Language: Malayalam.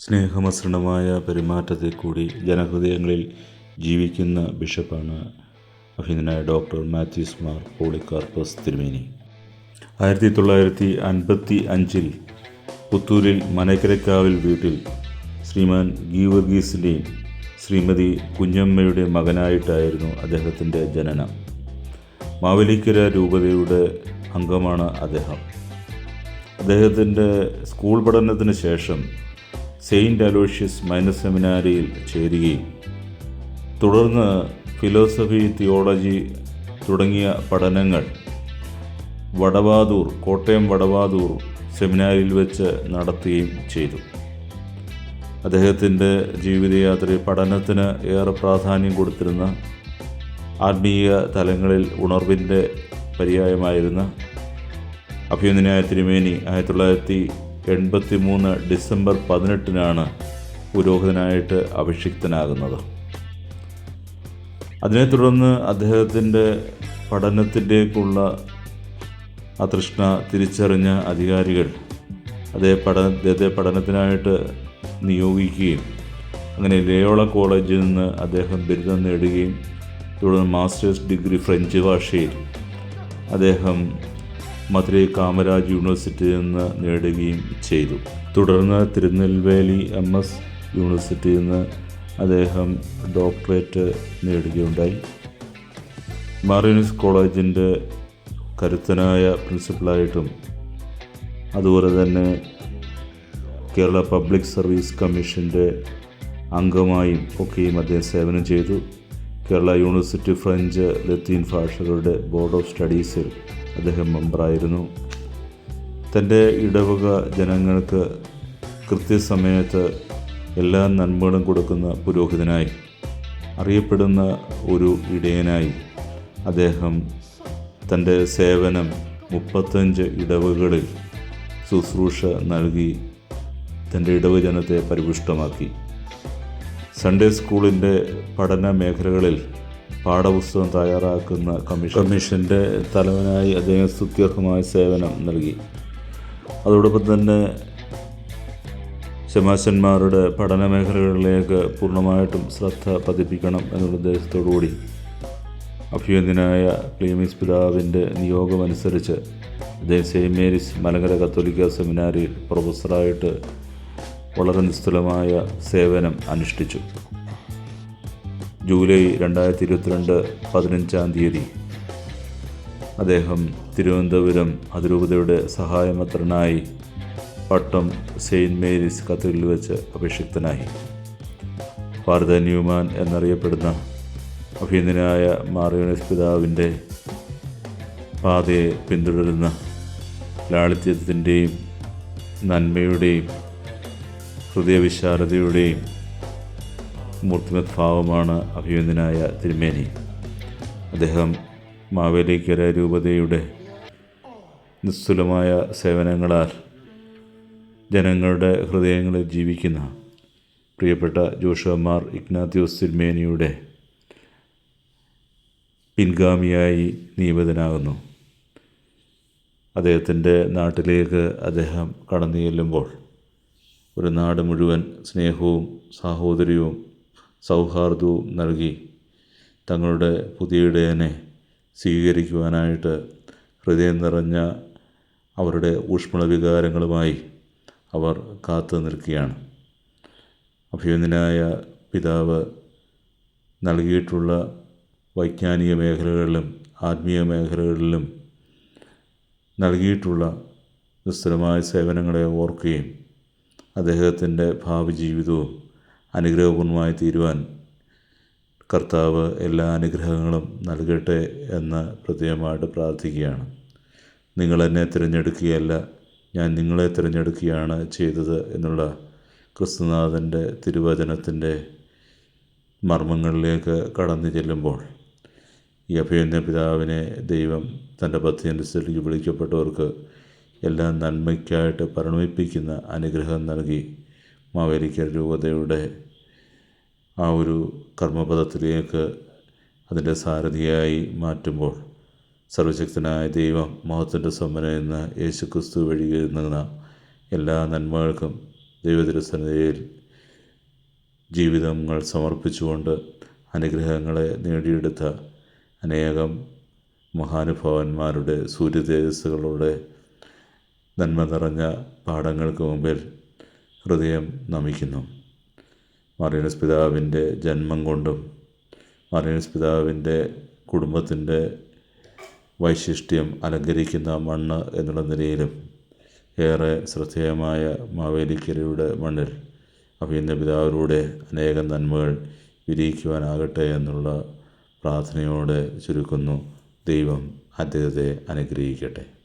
സ്നേഹമസൃണമായ പെരുമാറ്റത്തിൽ കൂടി ജനഹൃദയങ്ങളിൽ ജീവിക്കുന്ന ബിഷപ്പാണ് അഭിനന്ദനായ ഡോക്ടർ മാത്യൂസ് മാർ പോളിക്കാർപ്പസ് തിരുമേനി. ആയിരത്തി തൊള്ളായിരത്തി അൻപത്തി അഞ്ചിൽ പുത്തൂരിൽ മനക്കരക്കാവിൽ വീട്ടിൽ ശ്രീമാൻ ഗീവർഗീസിന്റെയും ശ്രീമതി കുഞ്ഞമ്മയുടെ മകനായിട്ടായിരുന്നു അദ്ദേഹത്തിന്റെ ജനനം. മാവേലിക്കര രൂപതയുടെ അംഗമാണ് അദ്ദേഹം. അദ്ദേഹത്തിന്റെ സ്കൂൾ പഠനത്തിന് ശേഷം സെയിന്റ് അലോഷ്യസ് മൈനർ സെമിനാരിയിൽ ചേരുകയും തുടർന്ന് ഫിലോസഫി തിയോളജി തുടങ്ങിയ പഠനങ്ങൾ വടവാതൂർ കോട്ടയം വടവാതൂർ സെമിനാരിയിൽ വെച്ച് നടത്തുകയും ചെയ്തു. അദ്ദേഹത്തിന്റെ ജീവിതയാത്രയിൽ പഠനത്തിന് ഏറെ പ്രാധാന്യം കൊടുത്തിരുന്ന ആത്മീയ തലങ്ങളിൽ ഉണർവിന്റെ പര്യായമായിരുന്ന അഭ്യുന്നനായ തിരുമേനി ആയിരത്തി തൊള്ളായിരത്തി എൺപത്തി മൂന്ന് ഡിസംബർ പതിനെട്ടിനാണ് പുരോഹിതനായിട്ട് അഭിഷിക്തനാകുന്നത്. അതിനെ തുടർന്ന് അദ്ദേഹത്തിന്റെ പഠനത്തിന്റെക്കുള്ള ആ തൃഷ്ണ തിരിച്ചറിഞ്ഞ അധികാരികൾ അതേ പഠന അദ്ദേഹത്തെ പഠനത്തിനായിട്ട് നിയോഗിക്കുകയും അങ്ങനെ ലയോള കോളേജിൽ നിന്ന് അദ്ദേഹം ബിരുദം നേടുകയും തുടർന്ന് മാസ്റ്റേഴ്സ് ഡിഗ്രി ഫ്രഞ്ച് ഭാഷയിൽ അദ്ദേഹം മധുരൈ കാമരാജ് യൂണിവേഴ്സിറ്റിയിൽ നിന്ന് നേടുകയും ചെയ്തു. തുടർന്ന് തിരുനെൽവേലി എം എസ് യൂണിവേഴ്സിറ്റിയിൽ നിന്ന് അദ്ദേഹം ഡോക്ടറേറ്റ് നേടുകയുണ്ടായി. മാറിയനിസ് കോളേജിന്റെ കരുത്തനായ പ്രിൻസിപ്പളായിട്ടും അതുപോലെ തന്നെ കേരള പബ്ലിക് സർവീസ് കമ്മീഷന്റെ അംഗമായും ഒക്കെയും അദ്ദേഹം സേവനം ചെയ്തു. കേരള യൂണിവേഴ്സിറ്റി ഫ്രഞ്ച് ലത്തീൻ ഭാഷകളുടെ ബോർഡ് ഓഫ് സ്റ്റഡീസിൽ അദ്ദേഹം മെമ്പറായിരുന്നു. തന്റെ ഇടവക ജനങ്ങൾക്ക് കൃത്യസമയത്ത് എല്ലാ നന്മകളും കൊടുക്കുന്ന പുരോഹിതനായി അറിയപ്പെടുന്ന ഒരു ഇടയനായി അദ്ദേഹം തന്റെ സേവനം മുപ്പത്തഞ്ച് ഇടവകളിൽ ശുശ്രൂഷ നൽകി തന്റെ ഇടവജനത്തെ പരിപുഷ്ടമാക്കി. സൺഡേ സ്കൂളിന്റെ പഠന മേഖലകളിൽ പാഠപുസ്തകം തയ്യാറാക്കുന്ന കമ്മീഷൻ കമ്മീഷന്റെ തലവനായി അദ്ദേഹം സ്തുത്യർഹമായ സേവനം നൽകി. അതോടൊപ്പം തന്നെ ശമാശന്മാരുടെ പഠന മേഖലകളിലേക്ക് പൂർണമായിട്ടും ശ്രദ്ധ പതിപ്പിക്കണം എന്നുള്ള ഉദ്ദേശത്തോടുകൂടി അഭ്യന്തനായ ക്ലീമിസ് പിതാവിന്റെ നിയോഗമനുസരിച്ച് അദ്ദേഹം സെയിന്റ് മേരീസ് മലങ്കര കത്തോലിക്ക സെമിനാരിയിൽ പ്രൊഫസറായിട്ട് വളരെ നിസ്തുലമായ സേവനം അനുഷ്ഠിച്ചു. ജൂലൈ രണ്ടായിരത്തി ഇരുപത്തിരണ്ട് പതിനഞ്ചാം തീയതി. അദ്ദേഹം തിരുവനന്തപുരം അതിരൂപതയുടെ സഹായമത്രനായി പട്ടം സെയിന്റ് മേരീസ് കത്തീഡ്രലിൽ വെച്ച് അഭിഷിക്തനായി. ഭാരത ന്യൂമാൻ എന്നറിയപ്പെടുന്ന അഭിനന്ദനായ മാറിയോണസ് പിതാവിന്റെ പാതയെ പിന്തുടരുന്ന ലാളിത്യത്തിന്റെയും നന്മയുടെയും ഹൃദയവിശാലതയുടെയും മൂർത്തിമത് ഭാവമാണ് അഭിമന്യനായ തിരുമേനി. അദ്ദേഹം മാവേലിക്കര രൂപതയുടെ നിസ്തുലമായ സേവനങ്ങളാൽ ജനങ്ങളുടെ ഹൃദയങ്ങളിൽ ജീവിക്കുന്ന പ്രിയപ്പെട്ട ജോഷമാർ ഇഗ്നാത്യോസ് തിരുമേനിയുടെ പിൻഗാമിയായി നിയമിതനാകുന്നു. അദ്ദേഹത്തിന്റെ നാട്ടിലേക്ക് അദ്ദേഹം കടന്നു ചെല്ലുമ്പോൾ ഒരു നാട് മുഴുവൻ സ്നേഹവും സാഹോദര്യവും സൗഹാർദ്ദവും നൽകി തങ്ങളുടെ പുതിയ ഇടയനെ സ്വീകരിക്കുവാനായിട്ട് ഹൃദയം നിറഞ്ഞ അവരുടെ ഊഷ്മള വികാരങ്ങളുമായി അവർ കാത്തു നിൽക്കുകയാണ്. അഭിമന്യനായ പിതാവ് നൽകിയിട്ടുള്ള വൈജ്ഞാനിക മേഖലകളിലും ആത്മീയ മേഖലകളിലും നൽകിയിട്ടുള്ള നിസ്തുലമായ സേവനങ്ങളെ ഓർക്കുകയും അദ്ദേഹത്തിന്റെ ഭാവി ജീവിതവും അനുഗ്രഹപൂർണമായി തീരുവാൻ കർത്താവ് എല്ലാ അനുഗ്രഹങ്ങളും നൽകട്ടെ എന്ന് പ്രത്യേകമായിട്ട് പ്രാർത്ഥിക്കുകയാണ്. നിങ്ങൾ എന്നെ തിരഞ്ഞെടുക്കുകയല്ല ഞാൻ നിങ്ങളെ തിരഞ്ഞെടുക്കുകയാണ് ചെയ്തത് എന്നുള്ള ക്രിസ്തുനാഥന്റെ തിരുവചനത്തിന്റെ മർമ്മങ്ങളിലേക്ക് കടന്നു ചെല്ലുമ്പോൾ ഈ അഭയന്യ പിതാവിനെ ദൈവം തന്റെ പദ്ധതിയനുസരിച്ച് വിളിക്കപ്പെട്ടവർക്ക് എല്ലാ നന്മയ്ക്കായിട്ട് പരിണമിപ്പിക്കുന്ന അനുഗ്രഹം നൽകി മാവേലിക്കൽ രൂപതയുടെ ആ ഒരു കർമ്മപദത്തിലേക്ക് അതിന്റെ സാരഥിയായി മാറ്റുമ്പോൾ സർവശക്തനായ ദൈവം മഹത്തിന്റെ സമ്മന എന്ന യേശുക്രിസ്തു വഴി നൽകുന്ന എല്ലാ നന്മകൾക്കും ദൈവതിരുസന്നിധിയിൽ ജീവിതങ്ങൾ സമർപ്പിച്ചുകൊണ്ട് അനുഗ്രഹങ്ങളെ നേടിയെടുത്ത അനേകം മഹാനുഭാവന്മാരുടെ സൂര്യതേജസ്സുകളുടെ നന്മ നിറഞ്ഞ പാഠങ്ങൾക്ക് മുമ്പിൽ ഹൃദയം നമിക്കുന്നു. മാറിയനസ് പിതാവിന്റെ ജന്മം കൊണ്ടും മാറിയനസ് പിതാവിന്റെ കുടുംബത്തിന്റെ വൈശിഷ്ട്യം അലങ്കരിക്കുന്ന മണ്ണ് എന്നുള്ള നിലയിലും ഏറെ ശ്രദ്ധേയമായ മാവേലിക്കരയുടെ മണ്ണിൽ അഭിയന്ന പിതാവിലൂടെ അനേകം നന്മകൾ വിരിയിക്കുവാനാകട്ടെ എന്നുള്ള പ്രാർത്ഥനയോടെ ചുരുക്കുന്നു. ദൈവം അദ്ദേഹത്തെ അനുഗ്രഹിക്കട്ടെ.